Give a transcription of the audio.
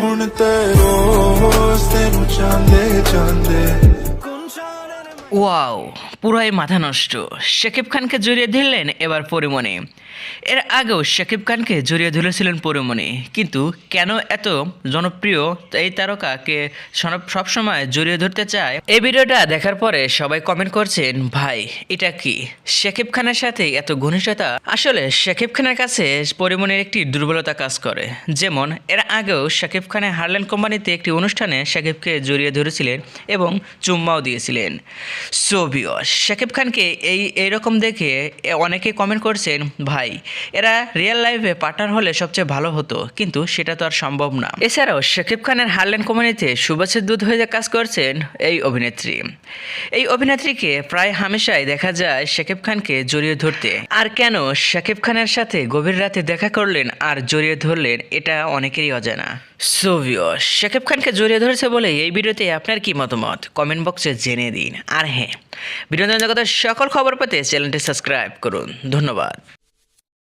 ਹੁਣ ਤੇ ਰੋਜ਼ ਤੈਨੂੰ ਚਾਹੁੰਦੇ ਚਾਹੁੰਦੇ ওয়াও, পুরাই মাথা নষ্ট। শাকিব খানকে জড়িয়ে ধরলেন এবার পরিমণি। এর আগেও শাকিব খানকে জড়িয়ে ধরেছিলেন পরিমণি। কিন্তু কেন এত জনপ্রিয় এই তারকাকে সবসময় জড়িয়ে ধরতে চায়? এই ভিডিওটা দেখার পরে সবাই কমেন্ট করছেন, ভাই, এটা কি? শাকিব খানের সাথে এত ঘনিষ্ঠতা? আসলে শাকিব খানের কাছে পরিমণির একটি দুর্বলতা কাজ করে। যেমন, এর আগেও শাকিব খানের হারলেন কোম্পানিতে একটি অনুষ্ঠানে শাকিবকে জড়িয়ে ধরেছিলেন এবং চুম্মাও দিয়েছিলেন। সোভিও শাকিব খানকে এই এইরকম দেখে অনেকে কমেন্ট করছেন, ভাই, এরা রিয়েল লাইফে পার্টনার হলে সবচেয়ে ভালো হতো, কিন্তু সেটা তো আর সম্ভব না। এছাড়াও শাকিব খানের হারলেন কোম্পানিতে সুবাসের দুধ হয়ে কাজ করছেন এই অভিনেত্রী। এই অভিনেত্রীকে প্রায় হামেশাই দেখা যায় শাকিব খানকে জড়িয়ে ধরতে। আর কেন শাকিব খানের সাথে গভীর রাতে দেখা করলেন আর জড়িয়ে ধরলেন, এটা অনেকেরই অজানা। সোভিও শাকিব খানকে জড়িয়ে ধরেছে বলে এই ভিডিওতে আপনার কি মতামত? কমেন্ট বক্সে জেনে দিন। আর হ্যাঁ বিনোদন জগতের সকল খবর পেতে চ্যানেলটি সাবস্ক্রাইব করুন ধন্যবাদ